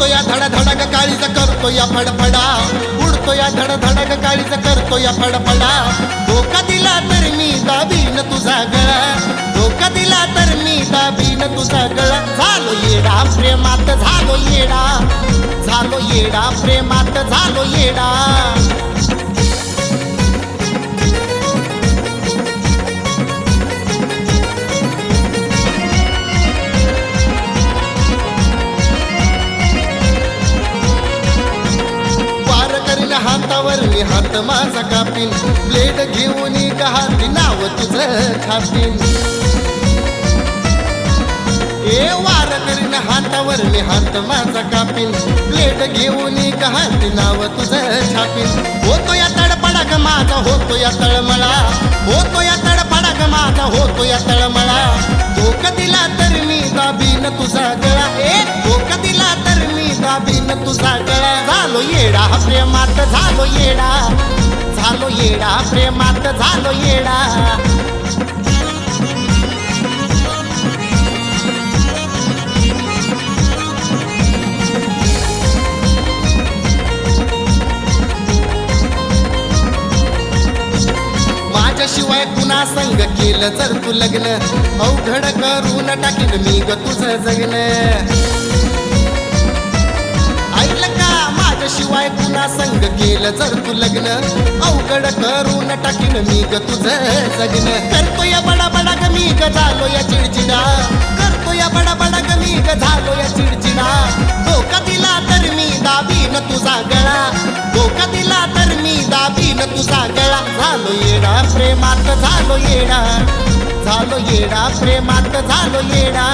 धडधडक काळीच करतो या फडफडा. उडतो या धडधडक काळीच करतो या फडफडा. धोका दिला तर मी दाबीन तुझा गळा. धोका दिला तर मी दाबीन तुझा गळा. झालो येडा प्रेमात झालो येडा. झालो येडा प्रेमात झालो येडा. मी हात माझा कापीन. ब्लेड घेऊन का हाती नाव तुझं छापीन ए वार करीन हातावर मी हात माझा कापीन. ब्लेड घेऊन का हाती नाव तुझं छापीन. होतो या तडपडा ग माझा होतो या तळमळा. होतो या तडपडा ग माझा होतो या तळमळा. धोक दिला तर मी बाबीन तुझा गळा. तुझा गळा झालो येडा प्रेमात झालो येडा. झालो येडा प्रेमात झालो येडा. माझ्याशिवाय कुणा संग केलं जर तू लग्न? अवघड करून टाकीन मी ग तुझं जगन जर तू लग्न अवघड करून टाकीन मी ग तुझं जगन करतो या बडा बडा ग मी ग झालो या चिडचिडा. करतो या बडा बडा ग मी ग झालो या चिडचिडा. धोका दिला तर मी दाबीन तुझा गळा. धोका दिला तर मी दाबीन तुझा गळा. झालो येडा प्रेमात झालो येडा. झालो येडा प्रेमात झालो येडा.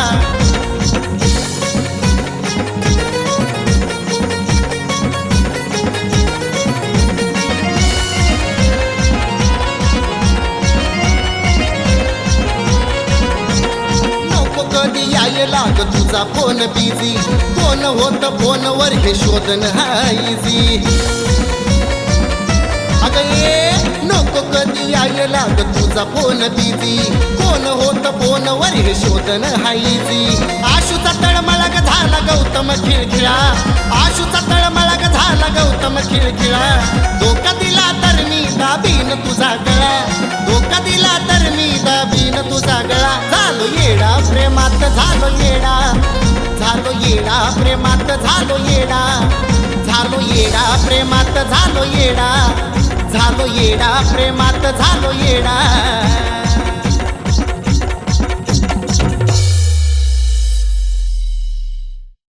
कधी यायला लाग तुझा फोन बिझी फोन होत फोनवर हे शोधन हायझी. अग ये नको कधी यायला लाग तुझा फोन बिझी फोन होत फोनवर हे शोधन हायझी. आशूचा तळमळग ग झाला गौतम खिळखिळा. आशूचा तळमळग ग झाला गौतम खिळखिळा. धोका दिला तर मी दाबीन तुझा गळा. धोका दिला तर मी दाबीन तुझा गळा. झालो येडा प्रेमात झालो येडा झालो येडा प्रेमात झालो येडा झालो येडा प्रेमात झालो येडा झालो येडा प्रेमात झालो येडा.